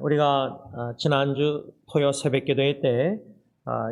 우리가 어, 지난주 토요 새벽 기도회 때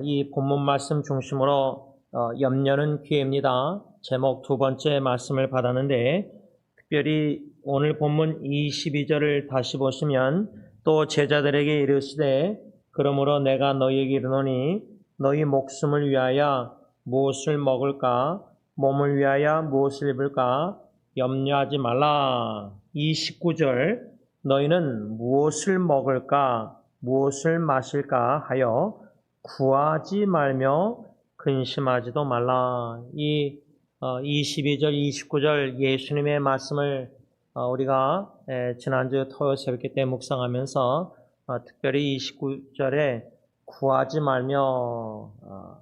이 본문 말씀 중심으로 어, 염려는 기회입니다. 제목 두 번째 말씀을 받았는데 특별히 오늘 본문 22절을 다시 보시면 또 제자들에게 이르시되 그러므로 내가 너희에게 이르노니 너희 목숨을 위하여 무엇을 먹을까 몸을 위하여 무엇을 입을까 염려하지 말라. 29절 너희는 무엇을 먹을까 무엇을 마실까 하여 구하지 말며 근심하지도 말라. 이 어, 22절, 29절 예수님의 말씀을 어, 우리가 에, 지난주 토요 새벽 때 묵상하면서 어, 특별히 29절에 구하지 말며 어,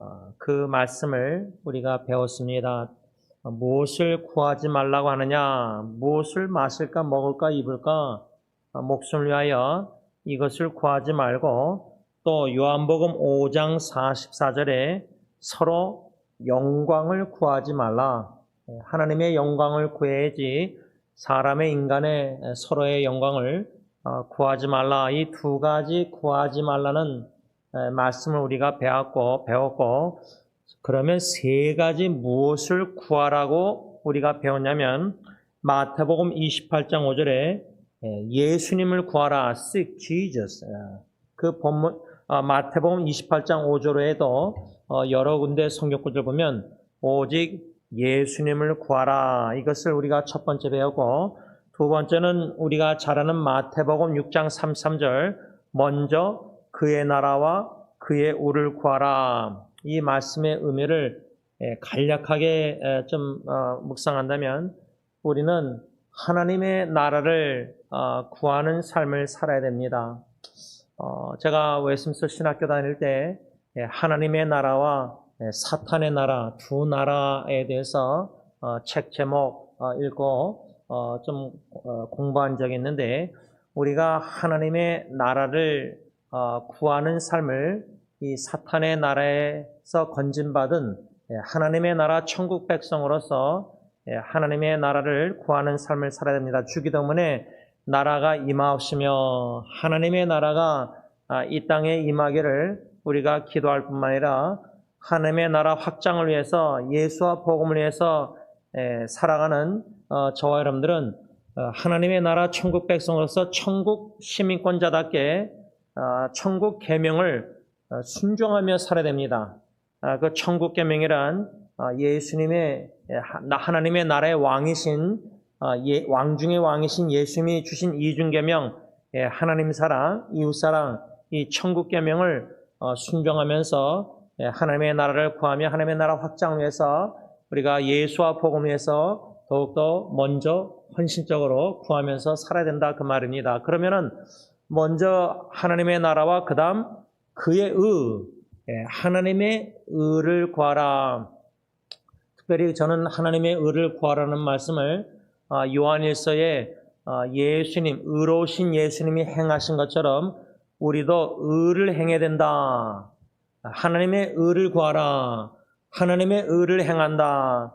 어, 그 말씀을 우리가 배웠습니다. 어, 무엇을 구하지 말라고 하느냐? 무엇을 마실까, 먹을까, 입을까? 어, 목숨을 위하여 이것을 구하지 말고 또 요한복음 5장 44절에 서로 영광을 구하지 말라. 예, 하나님의 영광을 구해야지 사람의 인간의 서로의 영광을 어, 구하지 말라. 이 두 가지 구하지 말라는 에, 말씀을 우리가 배웠고 배웠고 그러면 세 가지 무엇을 구하라고 우리가 배웠냐면 마태복음 28장 5절에 예수님을 구하라 seek Jesus. 그 본문 어, 마태복음 28장 5절에도 어, 여러 군데 성경구절 보면 오직 예수님을 구하라 이것을 우리가 첫 번째 배우고 두 번째는 우리가 잘 아는 마태복음 6장 33절 먼저 그의 나라와 그의 우를 구하라 이 말씀의 의미를 에, 간략하게 에, 좀 어, 묵상한다면 우리는 하나님의 나라를 어, 구하는 삶을 살아야 됩니다. 어, 제가 웨스민스터 신학교 다닐 때 예, 하나님의 나라와 예, 사탄의 나라 두 나라에 대해서 어, 책 제목 어, 읽고 어, 좀 어, 공부한 적이 있는데 우리가 하나님의 나라를 어, 구하는 삶을 이 사탄의 나라에서 건진받은 예, 하나님의 나라 천국 백성으로서 예, 하나님의 나라를 구하는 삶을 살아야 됩니다. 주기도문에 나라가 임하옵시며 하나님의 나라가 아, 이 땅에 임하기를 우리가 기도할 뿐만 아니라 하나님의 나라 확장을 위해서 예수와 복음을 위해서 에, 살아가는 어, 저와 여러분들은 어, 하나님의 나라 천국 백성으로서 천국 시민권자답게 어, 천국 계명을 어, 순종하며 살아야 됩니다. 아, 그 천국 계명이란 아, 예수님의 예, 하나님의 나라의 왕이신 아, 예, 왕 중의 왕이신 예수님이 주신 이중 계명, 예, 하나님 사랑, 이웃 사랑, 이 천국 계명을 어, 순종하면서 예, 하나님의 나라를 구하며 하나님의 나라 확장 위해서 우리가 예수와 복음 위해서 더욱더 먼저 헌신적으로 구하면서 살아야 된다 그 말입니다. 그러면은 먼저 하나님의 나라와 그다음 그의 의, 예, 하나님의 의를 구하라. 특별히 저는 하나님의 의를 구하라는 말씀을 아, 요한일서에 아, 예수님, 의로우신 예수님이 행하신 것처럼 우리도 의를 행해야 된다. 하나님의 의를 구하라. 하나님의 의를 행한다.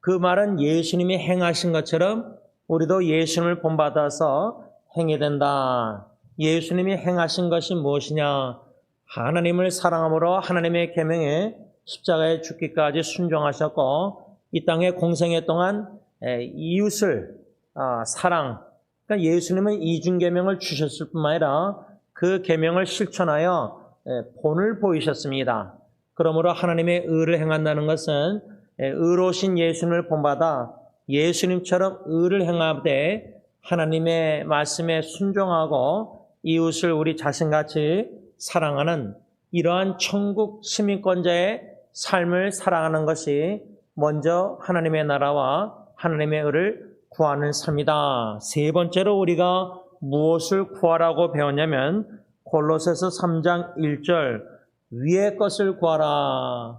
그 말은 예수님이 행하신 것처럼 우리도 예수님을 본받아서 행해야 된다. 예수님이 행하신 것이 무엇이냐? 하나님을 사랑함으로 하나님의 계명에 십자가에 죽기까지 순종하셨고 이 땅에 공생애 동안 에, 이웃을 아, 사랑 그러니까 예수님은 이중 계명을 주셨을 뿐만 아니라 그 계명을 실천하여 에, 본을 보이셨습니다. 그러므로 하나님의 의를 행한다는 것은 에, 의로우신 예수님을 본받아 예수님처럼 의를 행하되 하나님의 말씀에 순종하고 이웃을 우리 자신같이 사랑하는 이러한 천국 시민권자의 삶을 살아가는 것이 먼저 하나님의 나라와 하나님의 의를 구하는 삶이다. 세 번째로 우리가 무엇을 구하라고 배웠냐면 골로새서 3장 1절 위의 것을 구하라.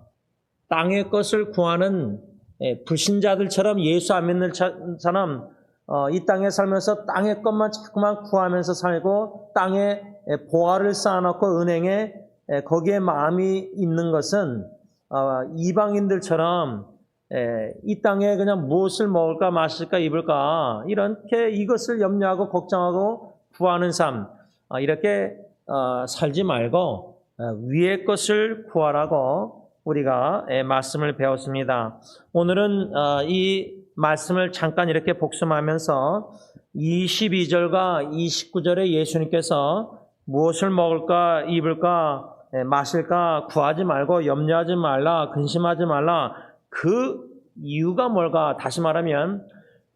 땅의 것을 구하는 예, 불신자들처럼 예수 안 믿는 사람 어, 이 땅에 살면서 땅의 것만 자꾸만 구하면서 살고 땅에 예, 보화를 쌓아놓고 은행에 예, 거기에 마음이 있는 것은 어, 이방인들처럼 예, 이 땅에 그냥 무엇을 먹을까 마실까 입을까 이렇게 이것을 염려하고 걱정하고 구하는 삶 어, 이렇게 어, 살지 말고 어, 위의 것을 구하라고 우리가 예, 말씀을 배웠습니다. 오늘은 어, 이 말씀을 잠깐 이렇게 복습하면서 22절과 29절에 예수님께서 무엇을 먹을까 입을까 예, 마실까 구하지 말고 염려하지 말라 근심하지 말라. 그 이유가 뭘까? 다시 말하면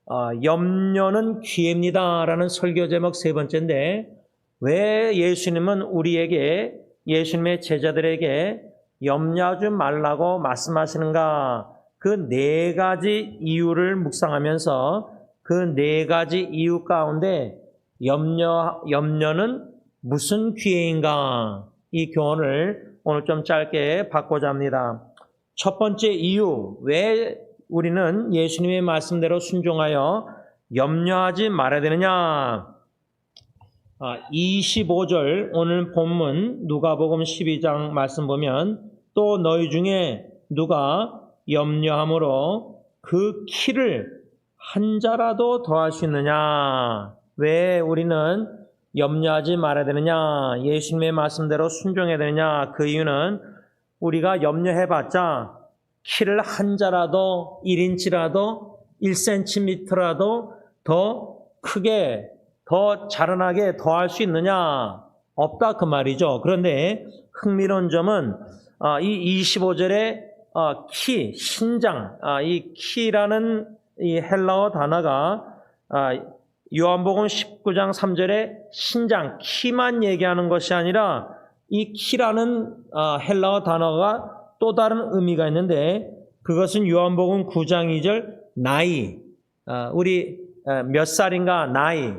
어, 염려는 기회입니다라는 설교 제목 세 번째인데 왜 예수님은 우리에게 예수님의 제자들에게 염려하지 말라고 말씀하시는가 그 네 가지 이유를 묵상하면서 그 네 가지 이유 가운데 염려 염려는 무슨 기회인가 이 교훈을 오늘 좀 짧게 받고자 합니다. 첫 번째 이유 왜 우리는 예수님의 말씀대로 순종하여 염려하지 말아야 되느냐? 25절 오늘 본문 누가복음 12장 말씀 보면 또 너희 중에 누가 염려함으로 그 키를 한 자라도 더할 수 있느냐? 왜 우리는 염려하지 말아야 되느냐? 예수님의 말씀대로 순종해야 되느냐? 그 이유는 우리가 염려해봤자 키를 한 자라도 1인치라도 1cm라도 더 크게 더 자라나게 더할 수 있느냐? 없다 그 말이죠. 그런데 흥미로운 점은 아, 이 25절에 아, 키, 신장, 아, 이 키라는 이 헬라어 단어가 요한복음 19장 3절에 신장, 키만 얘기하는 것이 아니라 이 키라는 헬라어 단어가 또 다른 의미가 있는데 그것은 요한복음 9장 2절 나이, 우리 몇 살인가 나이.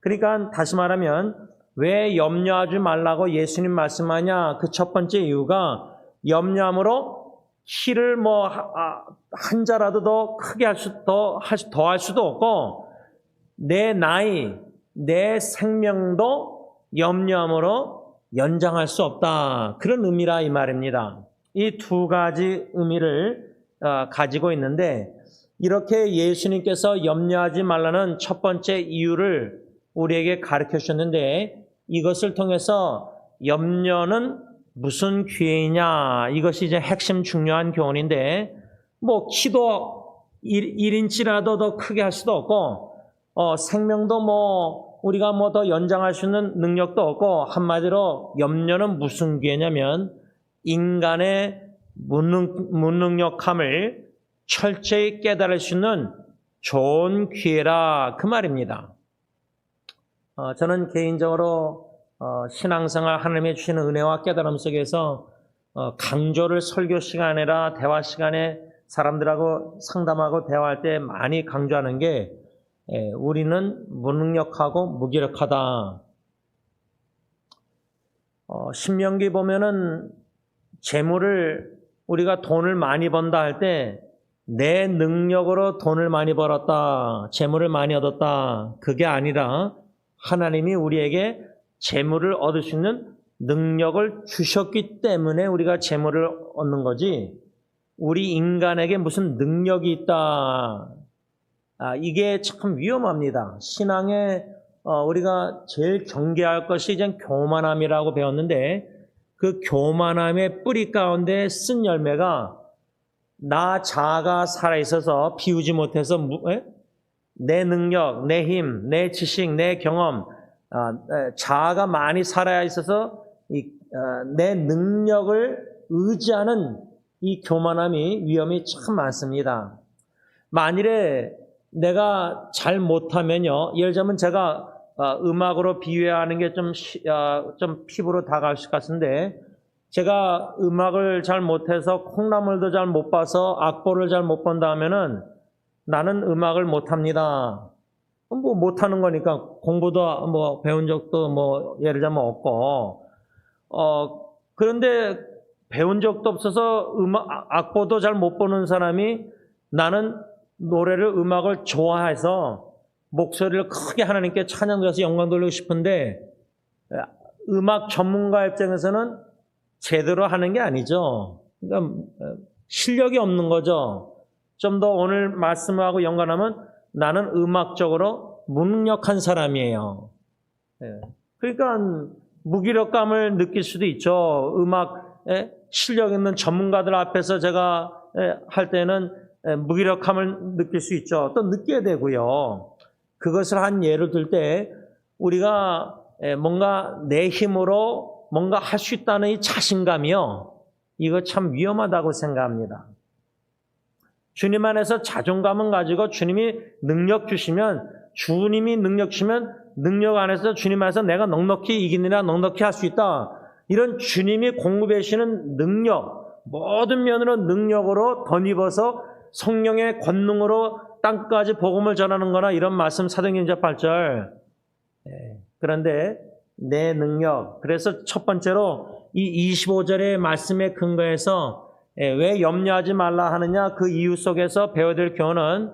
그러니까 다시 말하면 왜 염려하지 말라고 예수님 말씀하냐? 그 첫 번째 이유가 염려함으로 키를 뭐 한 자라도 더 크게 할 수, 더, 더 할 수도 없고 내 나이, 내 생명도 염려함으로 연장할 수 없다. 그런 의미라 이 말입니다. 이 두 가지 의미를 어, 가지고 있는데 이렇게 예수님께서 염려하지 말라는 첫 번째 이유를 우리에게 가르쳐 주셨는데 이것을 통해서 염려는 무슨 기회이냐 이것이 이제 핵심 중요한 교훈인데 뭐 키도 1, 인치라도 더 크게 할 수도 없고 어, 생명도 뭐 우리가 뭐 더 연장할 수 있는 능력도 없고 한마디로 염려는 무슨 기회냐면 인간의 무능, 무능력함을 철저히 깨달을 수 있는 좋은 기회라 그 말입니다. 어, 저는 개인적으로 어, 신앙생활 하나님의 주시는 은혜와 깨달음 속에서 어, 강조를 설교 시간이라 대화 시간에 사람들하고 상담하고 대화할 때 많이 강조하는 게 예, 우리는 무능력하고 무기력하다. 어, 신명기 보면은 재물을 우리가 돈을 많이 번다 할 때 내 능력으로 돈을 많이 벌었다, 재물을 많이 얻었다. 그게 아니라 하나님이 우리에게 재물을 얻을 수 있는 능력을 주셨기 때문에 우리가 재물을 얻는 거지. 우리 인간에게 무슨 능력이 있다. 아, 이게 참 위험합니다. 신앙에 어, 우리가 제일 경계할 것이 이제 교만함이라고 배웠는데 그 교만함의 뿌리 가운데 쓴 열매가 나 자아가 살아있어서 비우지 못해서 무, 에? 내 능력, 내 힘, 내 지식, 내 경험, 아, 자아가 많이 살아 있어서 이, 아, 내 능력을 의지하는 이 교만함이 위험이 참 많습니다. 만일에 내가 잘 못하면요, 예를 들자면 제가 아, 음악으로 비유하는 게 좀 좀 피부로 다가올 것 같은데 제가 음악을 잘 못해서 콩나물도 잘 못 봐서 악보를 잘 못 본다 하면은 나는 음악을 못합니다. 뭐 못하는 거니까 공부도 뭐 배운 적도 뭐 예를 들자면 없고 어 그런데 배운 적도 없어서 음악 악보도 잘 못 보는 사람이 나는 노래를 음악을 좋아해서 목소리를 크게 하나님께 찬양해서 영광 돌리고 싶은데 음악 전문가 입장에서는 제대로 하는 게 아니죠. 그러니까 실력이 없는 거죠. 좀 더 오늘 말씀하고 연관하면 나는 음악적으로 무능력한 사람이에요. 예. 그러니까 무기력감을 느낄 수도 있죠. 음악 에 실력 있는 전문가들 앞에서 제가 에, 할 때는 에, 무기력함을 느낄 수 있죠. 또 느껴야 되고요. 그것을 한 예를 들 때 우리가 에, 뭔가 내 힘으로 뭔가 할 수 있다는 이 자신감이요. 이거 참 위험하다고 생각합니다. 주님 안에서 자존감은 가지고 주님이 능력 주시면 주님이 능력 주시면 능력 안에서 주님 안에서 내가 넉넉히 이기느라 넉넉히 할 수 있다. 이런 주님이 공급해 주시는 능력, 모든 면으로 능력으로 덧입어서 성령의 권능으로 땅까지 복음을 전하는 거나 이런 말씀 사도행전 8절. 예, 그런데 내 능력. 그래서 첫 번째로 이 25절의 말씀에 근거해서 예, 왜 염려하지 말라 하느냐 그 이유 속에서 배워야 될 교훈은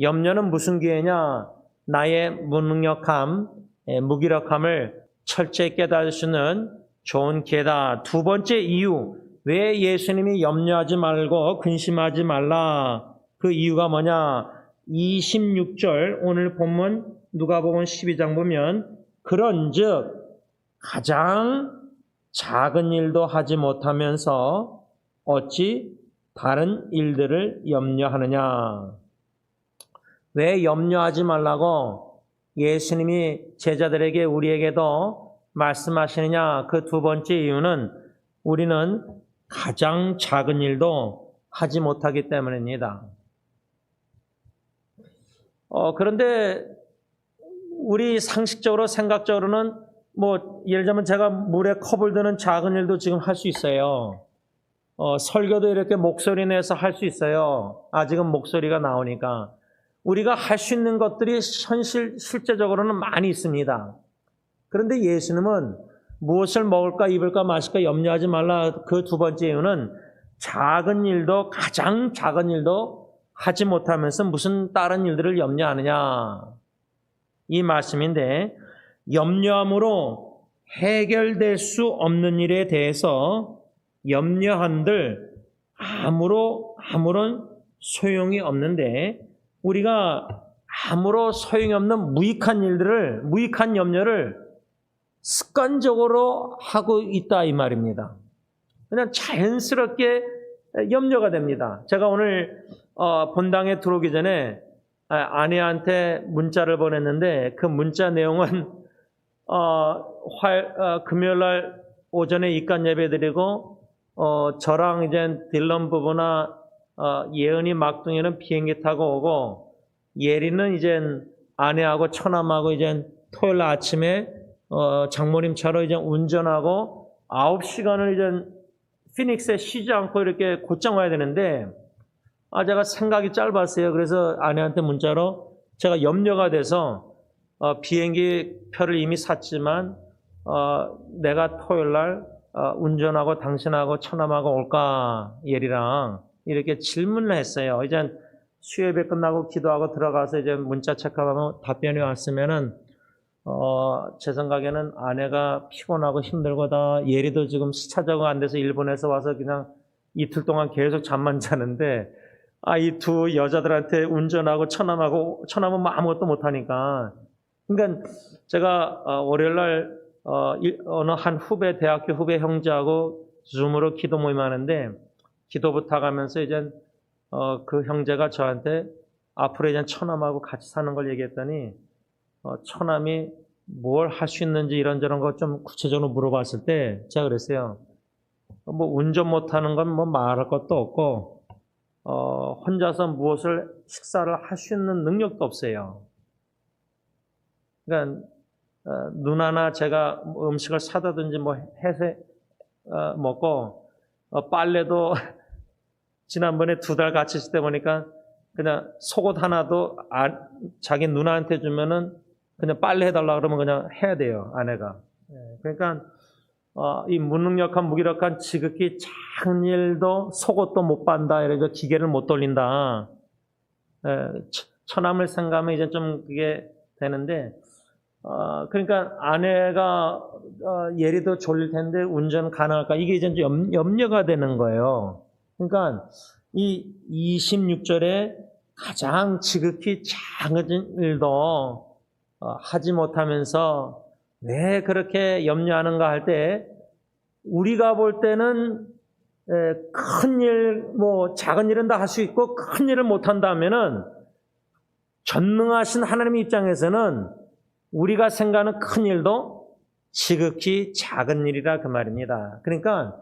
염려는 무슨 기회냐 나의 무능력함, 예, 무기력함을 철저히 깨달을 수 있는 좋은 기회다. 두 번째 이유, 왜 예수님이 염려하지 말고 근심하지 말라? 그 이유가 뭐냐? 26절 오늘 본문 누가복음 12장 보면 그런즉 가장 작은 일도 하지 못하면서 어찌 다른 일들을 염려하느냐? 왜 염려하지 말라고 예수님이 제자들에게 우리에게도 말씀하시느냐? 그 두 번째 이유는 우리는 가장 작은 일도 하지 못하기 때문입니다. 어, 그런데 우리 상식적으로 생각적으로는 뭐 예를 들면 제가 물에 컵을 드는 작은 일도 지금 할 수 있어요. 어, 설교도 이렇게 목소리 내서 할 수 있어요. 아직은 목소리가 나오니까. 우리가 할 수 있는 것들이 현실, 실제적으로는 많이 있습니다. 그런데 예수님은 무엇을 먹을까, 입을까, 마실까 염려하지 말라. 그 두 번째 이유는 작은 일도, 가장 작은 일도 하지 못하면서 무슨 다른 일들을 염려하느냐. 이 말씀인데, 염려함으로 해결될 수 없는 일에 대해서 염려한들 아무로 아무런 소용이 없는데 우리가 아무로 소용이 없는 무익한 일들을 무익한 염려를 습관적으로 하고 있다 이 말입니다. 그냥 자연스럽게 염려가 됩니다. 제가 오늘 어, 본당에 들어오기 전에 아, 아내한테 문자를 보냈는데 그 문자 내용은 어, 화, 어, 금요일 날 오전에 입간 예배 드리고 어, 저랑 이제 딜런 부부나 어, 예은이 막둥이는 비행기 타고 오고 예리는 이제 아내하고 처남하고 이제 토요일 날 아침에 어, 장모님 차로 이제 운전하고 9시간을 이제 피닉스에 쉬지 않고 이렇게 곧장 와야 되는데 아 제가 생각이 짧았어요. 그래서 아내한테 문자로 제가 염려가 돼서 어, 비행기 표를 이미 샀지만 어, 내가 토요일 날 어, 운전하고 당신하고 처남하고 올까? 예리랑 이렇게 질문을 했어요. 이제 수요예배 끝나고 기도하고 들어가서 이제 문자 체크하면 답변이 왔으면은 어, 제 생각에는 아내가 피곤하고 힘들고다. 예리도 지금 시차 적응 안 돼서 일본에서 와서 그냥 이틀 동안 계속 잠만 자는데 아 이 두 여자들한테 운전하고 처남하고 처남은 뭐 아무것도 못하니까. 그러니까 제가 어, 월요일 날 어, 일- 어느 한 후배 대학교 후배 형제하고 줌으로 기도 모임 하는데 기도 부탁하면서 이제 어, 그 형제가 저한테 앞으로 이제 처남하고 같이 사는 걸 얘기했더니 어, 처남이 뭘 할 수 있는지 이런저런 거 좀 구체적으로 물어봤을 때 제가 그랬어요. 어, 뭐 운전 못하는 건 뭐 말할 것도 없고 어, 혼자서 무엇을 식사를 할 수 있는 능력도 없어요. 그러니까 어, 누나나 제가 뭐 음식을 사다든지 뭐 해서 어, 먹고 어, 빨래도 지난번에 두 달 같이 있을 때 보니까 그냥 속옷 하나도 안- 자기 누나한테 주면은 그냥 빨래 해달라 그러면 그냥 해야 돼요 아내가. 예, 그러니까 어, 이 무능력한 무기력한 지극히 작은 일도 속옷도 못 반다 이래서 기계를 못 돌린다. 예, 처- 처남을 생각하면 이제 좀 그게 되는데 어, 그러니까 아내가 어, 예리도 졸릴 텐데 운전 가능할까? 이게 이제 염, 염려가 되는 거예요. 그러니까 이 26절에 가장 지극히 작은 일도 어, 하지 못하면서 왜 그렇게 염려하는가 할 때 우리가 볼 때는 큰 일, 뭐 작은 일은 다 할 수 있고 큰 일을 못 한다면은 전능하신 하나님 입장에서는 우리가 생각하는 큰 일도 지극히 작은 일이라 그 말입니다. 그러니까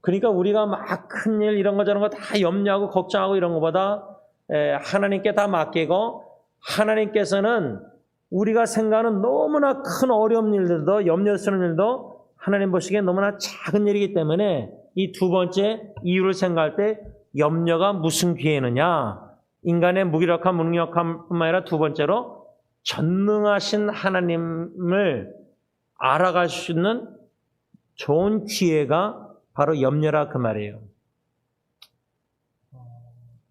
그러니까 우리가 막 큰 일 이런 거 저런 거 다 염려하고 걱정하고 이런 것보다 에, 하나님께 다 맡기고 하나님께서는 우리가 생각하는 너무나 큰 어려운 일들도 염려스러운 일도 하나님 보시기에 너무나 작은 일이기 때문에 이 두 번째 이유를 생각할 때 염려가 무슨 기회느냐 인간의 무기력함 무능력함뿐만 아니라 두 번째로 전능하신 하나님을 알아갈 수 있는 좋은 기회가 바로 염려라 그 말이에요.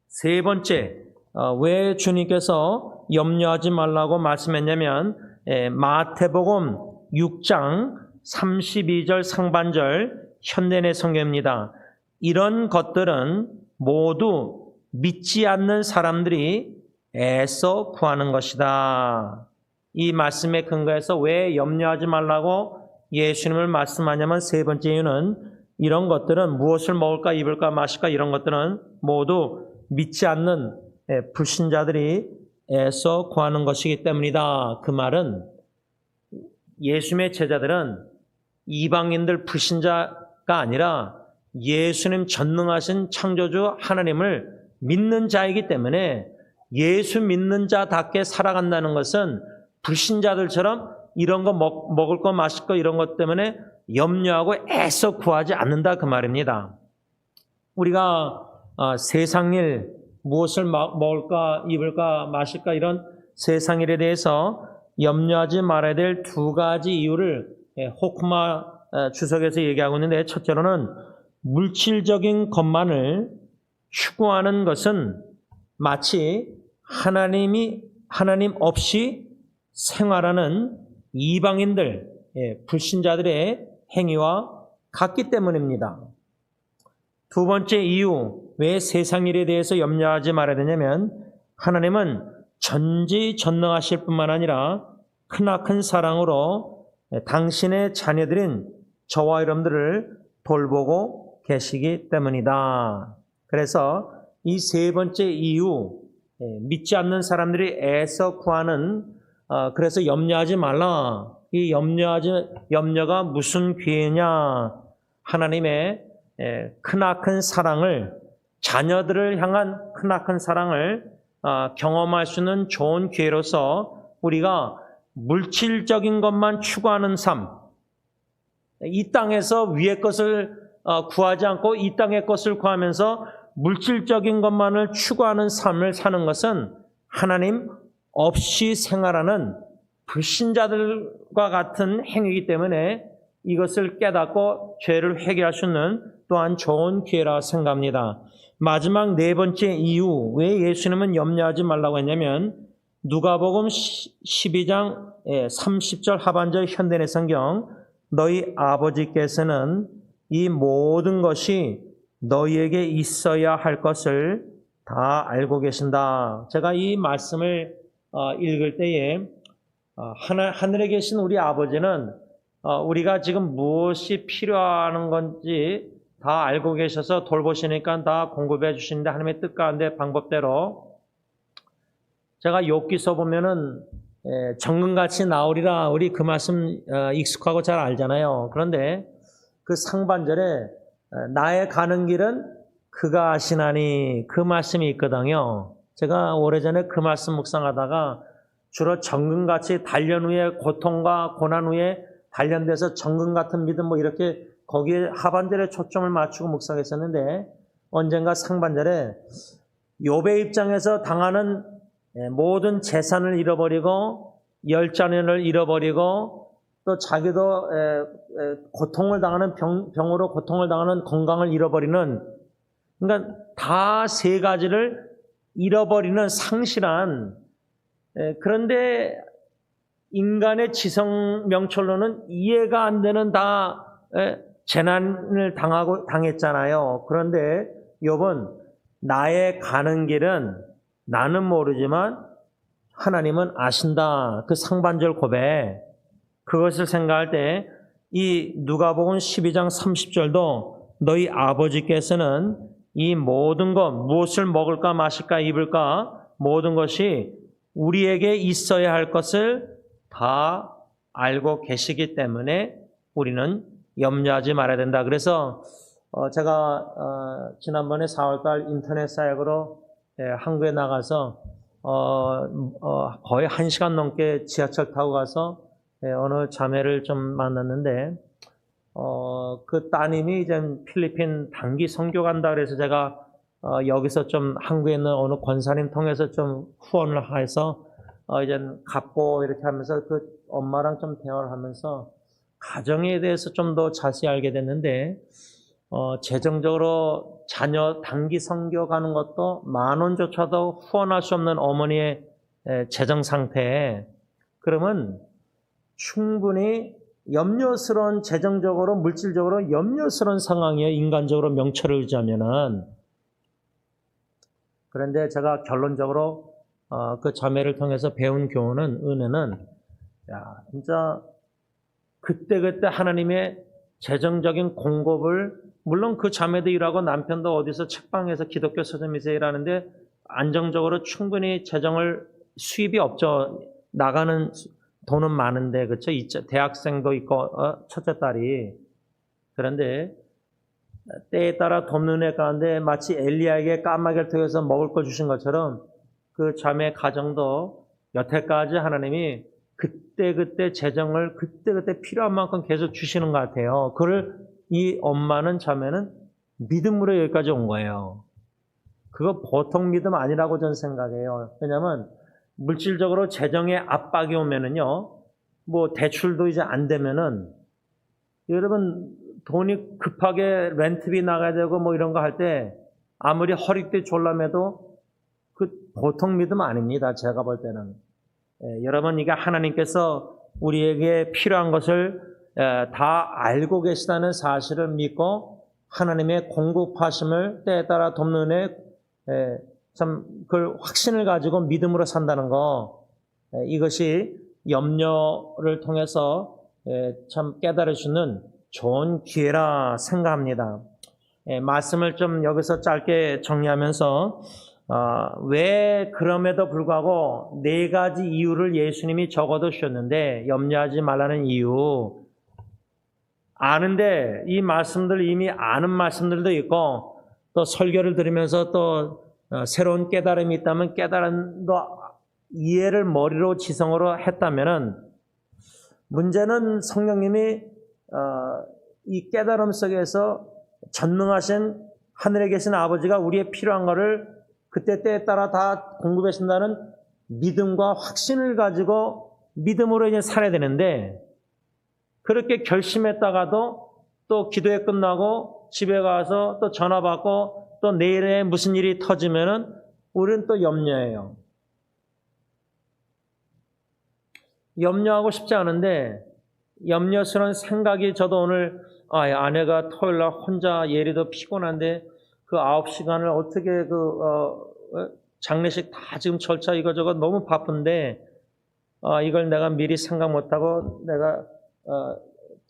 세 번째, 어, 왜 주님께서 염려하지 말라고 말씀했냐면 에, 마태복음 6장 32절 상반절 현대내 성경입니다. 이런 것들은 모두 믿지 않는 사람들이 애써 구하는 것이다. 이 말씀에 근거해서 왜 염려하지 말라고 예수님을 말씀하냐면 세 번째 이유는 이런 것들은 무엇을 먹을까 입을까 마실까 이런 것들은 모두 믿지 않는 예, 불신자들이 애써 구하는 것이기 때문이다. 그 말은 예수님의 제자들은 이방인들 불신자가 아니라 예수님 전능하신 창조주 하나님을 믿는 자이기 때문에 예수 믿는 자답게 살아간다는 것은 불신자들처럼 이런 거 먹, 먹을 거 마실 거 이런 것 때문에 염려하고 애써 구하지 않는다 그 말입니다. 우리가 아, 세상 일 무엇을 먹을까 입을까 마실까 이런 세상 일에 대해서 염려하지 말아야 될 두 가지 이유를 예, 호크마 주석에서 얘기하고 있는데 첫째로는 물질적인 것만을 추구하는 것은 마치 하나님이 하나님 없이 생활하는 이방인들 예, 불신자들의 행위와 같기 때문입니다. 두 번째 이유 왜 세상 일에 대해서 염려하지 말아야 되냐면 하나님은 전지전능하실 뿐만 아니라 크나큰 사랑으로 당신의 자녀들인 저와 여러분들을 돌보고 계시기 때문이다. 그래서 이 세 번째 이유 예, 믿지 않는 사람들이 애써 구하는 어, 그래서 염려하지 말라. 이 염려하지 염려가 무슨 기회냐? 하나님의 예, 크나큰 사랑을 자녀들을 향한 크나큰 사랑을 어, 경험할 수 있는 좋은 기회로서 우리가 물질적인 것만 추구하는 삶, 이 땅에서 위의 것을 어, 구하지 않고 이 땅의 것을 구하면서 물질적인 것만을 추구하는 삶을 사는 것은 하나님 없이 생활하는 불신자들과 같은 행위이기 때문에 이것을 깨닫고 죄를 회개할 수 있는 또한 좋은 기회라 생각합니다. 마지막 네 번째 이유 왜 예수님은 염려하지 말라고 했냐면 누가복음 12장 30절 예, 하반절 현대의 성경 너희 아버지께서는 이 모든 것이 너희에게 있어야 할 것을 다 알고 계신다. 제가 이 말씀을 어, 읽을 때에 어, 하늘에 계신 우리 아버지는 어, 우리가 지금 무엇이 필요한 건지 다 알고 계셔서 돌보시니까 다 공급해 주시는데 하나님의 뜻 가운데 방법대로 제가 욥기서 보면은 예, 정금같이 나오리라 우리 그 말씀 익숙하고 잘 알잖아요. 그런데 그 상반절에 나의 가는 길은 그가 아시나니 그 말씀이 있거든요. 제가 오래전에 그 말씀 묵상하다가 주로 정금같이 단련 후에 고통과 고난 후에 단련돼서 정금 같은 믿음 뭐 이렇게 거기에 하반절에 초점을 맞추고 묵상했었는데 언젠가 상반절에 요배 입장에서 당하는 모든 재산을 잃어버리고 열자년을 잃어버리고 또 자기도 고통을 당하는 병, 병으로 고통을 당하는 건강을 잃어버리는 그러니까 다 세 가지를 잃어버리는 상실한 그런데 인간의 지성 명철로는 이해가 안 되는 다 재난을 당하고 당했잖아요. 그런데 여분 나의 가는 길은 나는 모르지만 하나님은 아신다. 그 상반절 고백. 그것을 생각할 때 이 누가복음 12장 30절도 너희 아버지께서는 이 모든 것 무엇을 먹을까 마실까 입을까 모든 것이 우리에게 있어야 할 것을 다 알고 계시기 때문에 우리는 염려하지 말아야 된다. 그래서 어, 제가 어, 지난번에 4월달 인터넷 사역으로 예, 한국에 나가서 어, 어, 거의 한 시간 넘게 지하철 타고 가서 예, 어느 자매를 좀 만났는데 어, 그 따님이 이제 필리핀 단기 선교 간다 그래서 제가 어, 여기서 좀 한국에 있는 어느 권사님 통해서 좀 후원을 해서 어, 이제 갚고 이렇게 하면서 그 엄마랑 좀 대화를 하면서 가정에 대해서 좀 더 자세히 알게 됐는데 어, 재정적으로 자녀 단기 선교 가는 것도 만 원조차도 후원할 수 없는 어머니의 에, 재정 상태에 그러면 충분히 염려스러운 재정적으로 물질적으로 염려스러운 상황이에요. 인간적으로 명철을 의지하면은 그런데 제가 결론적으로 어, 그 자매를 통해서 배운 교훈은 은혜는 야 진짜 그때 그때 하나님의 재정적인 공급을 물론 그 자매도 일하고 남편도 어디서 책방에서 기독교 서점에서 일하는데 안정적으로 충분히 재정을 수입이 없죠. 나가는 돈은 많은데 그렇죠. 대학생도 있고 어, 첫째 딸이 그런데 때에 따라 돕는 애 가운데 마치 엘리야에게 까마귀를 통해서 먹을 걸 주신 것처럼 그 자매 가정도 여태까지 하나님이 그때그때 재정을 그때 그때 필요한 만큼 계속 주시는 것 같아요. 그를 이 엄마는 자매는 믿음으로 여기까지 온 거예요. 그거 보통 믿음 아니라고 저는 생각해요. 왜냐하면 물질적으로 재정에 압박이 오면은요, 뭐 대출도 이제 안 되면은 여러분 돈이 급하게 렌트비 나가야 되고 뭐 이런 거 할 때 아무리 허리띠 졸라매도 그 보통 믿음 아닙니다. 제가 볼 때는. 예, 여러분 이게 하나님께서 우리에게 필요한 것을 예, 다 알고 계시다는 사실을 믿고 하나님의 공급하심을 때에 따라 돕는 애, 예, 참 그걸 확신을 가지고 믿음으로 산다는 거 예, 이것이 염려를 통해서 예, 참 있는 좋은 기회라 생각합니다. 예, 말씀을 좀 여기서 짧게 정리하면서 어, 왜 그럼에도 불구하고 네 가지 이유를 예수님이 적어도 주셨는데 염려하지 말라는 이유 아는데 이 말씀들 이미 아는 말씀들도 있고 또 설교를 들으면서 또 어, 새로운 깨달음이 있다면 깨달음도 이해를 머리로 지성으로 했다면은 문제는 성령님이 어, 이 깨달음 속에서 전능하신 하늘에 계신 아버지가 우리의 필요한 것을 그때 때에 따라 다 공급해 준다는 믿음과 확신을 가지고 믿음으로 이제 살아야 되는데 그렇게 결심했다가도 또 기도회 끝나고 집에 가서 또 전화 받고 또 내일에 무슨 일이 터지면은 우리는 또 염려해요. 염려하고 싶지 않은데 염려스러운 생각이 저도 오늘 아, 아내가 토요일 날 혼자 예리도 피곤한데 그 아홉 시간을 어떻게 그 어, 어, 장례식 다 지금 절차 이거저거 너무 바쁜데 어, 이걸 내가 미리 생각 못하고 내가 어,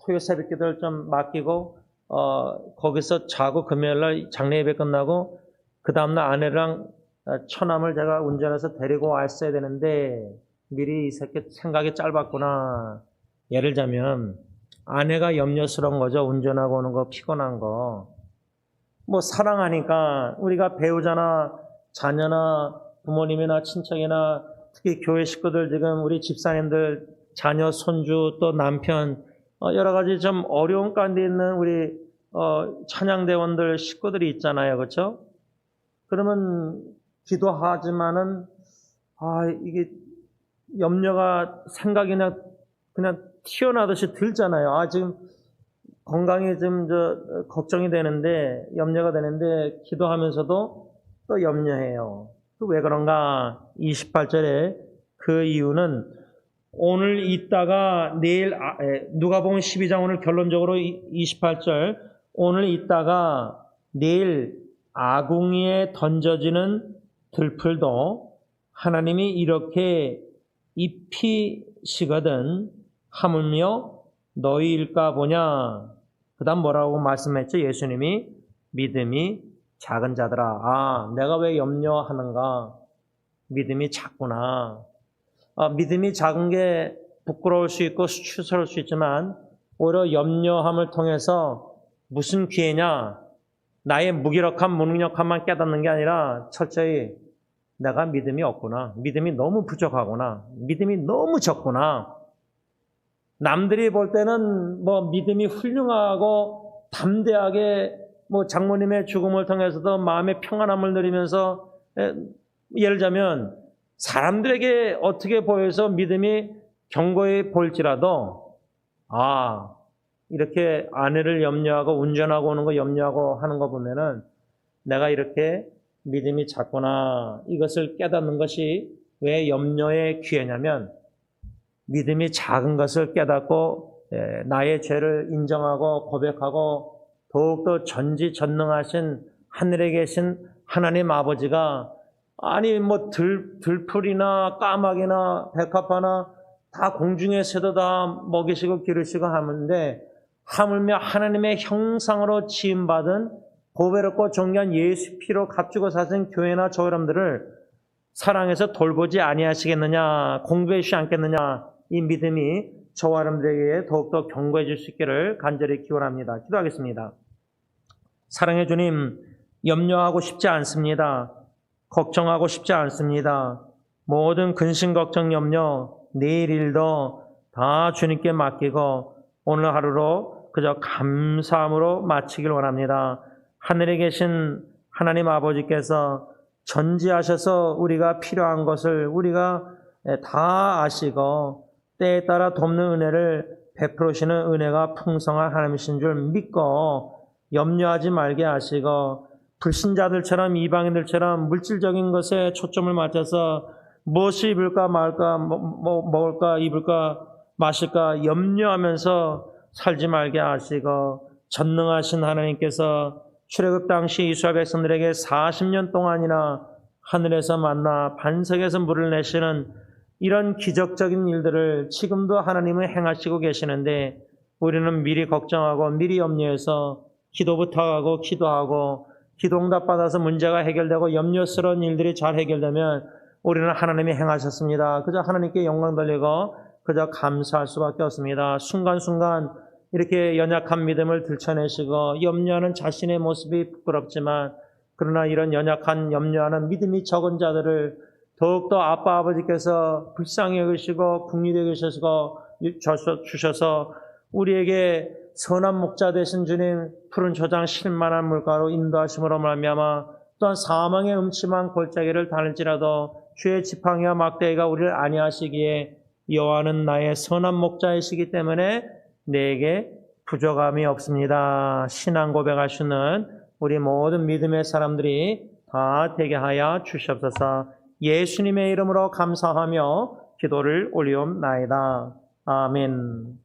토요 새벽 기도를 좀 맡기고 어, 거기서 자고 금요일 날 장례 예배 끝나고 그 다음날 아내랑 어, 처남을 제가 운전해서 데리고 왔어야 되는데 미리 이 새끼 생각이 짧았구나. 예를 들자면 아내가 염려스러운 거죠. 운전하고 오는 거 피곤한 거. 뭐 사랑하니까 우리가 배우자나 자녀나 부모님이나 친척이나 특히 교회 식구들 지금 우리 집사님들 자녀 손주 또 남편 어, 여러 가지 좀 어려운 가운데 있는 우리 어, 찬양대원들 식구들이 있잖아요. 그렇죠? 그러면 기도하지만은 아 이게 염려가 생각이 그냥 그냥 튀어나듯이 들잖아요. 아 지금 건강이 좀 저 걱정이 되는데 염려가 되는데 기도하면서도 또 염려해요. 또 왜 그런가? 28절에 그 이유는 오늘 있다가 내일 아, 누가 보면 12장 오늘 결론적으로 28절 오늘 있다가 내일 아궁이에 던져지는 들풀도 하나님이 이렇게 입히시거든 하물며 너희일까 보냐. 그 다음 뭐라고 말씀했죠? 예수님이 믿음이 작은 자들아. 아, 내가 왜 염려하는가? 믿음이 작구나. 아, 믿음이 작은 게 부끄러울 수 있고 수치스러울 수 있지만 오히려 염려함을 통해서 무슨 기회냐? 나의 무기력함, 무능력함만 깨닫는 게 아니라 철저히 내가 믿음이 없구나. 믿음이 너무 부족하구나. 믿음이 너무 적구나. 남들이 볼 때는 뭐 믿음이 훌륭하고 담대하게 뭐 장모님의 죽음을 통해서도 마음의 평안함을 누리면서 에, 예를 들자면 사람들에게 어떻게 보여서 믿음이 견고해 보일지라도 아 이렇게 아내를 염려하고 운전하고 오는 거 염려하고 하는 거 보면은 내가 이렇게 믿음이 작구나. 이것을 깨닫는 것이 왜 염려의 기회냐면 믿음이 작은 것을 깨닫고 예, 나의 죄를 인정하고 고백하고 더욱더 전지전능하신 하늘에 계신 하나님 아버지가 아니 뭐 들, 들풀이나 까마귀나 백합화나 다 공중의 새도 다 먹이시고 기르시고 하는데 하물며 하나님의 형상으로 지음받은 보배롭고 존귀한 예수 피로 값주고 사신 교회나 저 여러분들을 사랑해서 돌보지 아니하시겠느냐 공부해 주시 않겠느냐 이 믿음이 저와 여러분들에게 더욱더 견고해질 수 있기를 간절히 기원합니다. 기도하겠습니다. 사랑해 주님 염려하고 싶지 않습니다. 걱정하고 싶지 않습니다. 모든 근심 걱정 염려 내일 일도 다 주님께 맡기고 오늘 하루로 그저 감사함으로 마치길 원합니다. 하늘에 계신 하나님 아버지께서 전지하셔서 우리가 필요한 것을 우리가 다 아시고 때에 따라 돕는 은혜를 베풀으시는 은혜가 풍성한 하나님이신 줄 믿고 염려하지 말게 하시고 불신자들처럼 이방인들처럼 물질적인 것에 초점을 맞춰서 무엇을 입을까 말까 뭐, 뭐, 먹을까 입을까 마실까 염려하면서 살지 말게 하시고 전능하신 하나님께서 출애굽 당시 이스라엘 백성들에게 40년 동안이나 하늘에서 만나 반석에서 물을 내시는 이런 기적적인 일들을 지금도 하나님은 행하시고 계시는데 우리는 미리 걱정하고 미리 염려해서 기도부터 하고 기도하고 기도 응답 받아서 문제가 해결되고 염려스러운 일들이 잘 해결되면 우리는 하나님이 행하셨습니다. 그저 하나님께 영광 돌리고 그저 감사할 수밖에 없습니다. 순간순간 이렇게 연약한 믿음을 들춰내시고 염려하는 자신의 모습이 부끄럽지만 그러나 이런 연약한 염려하는 믿음이 적은 자들을 더욱더 아빠 아버지께서 불쌍히 여기시고 국리되게 여기시고 주셔서 우리에게 선한 목자 되신 주님 푸른 초장 실만한 물가로 인도하심으로 말미암아 또한 사망의 음침한 골짜기를 다닐지라도 주의 지팡이와 막대기가 우리를 안위하시기에 여호와는 나의 선한 목자이시기 때문에 내게 부족함이 없습니다. 신앙 고백하시는 우리 모든 믿음의 사람들이 다 되게 하여 주시옵소서. 예수님의 이름으로 감사하며 기도를 올리옵나이다. 아멘.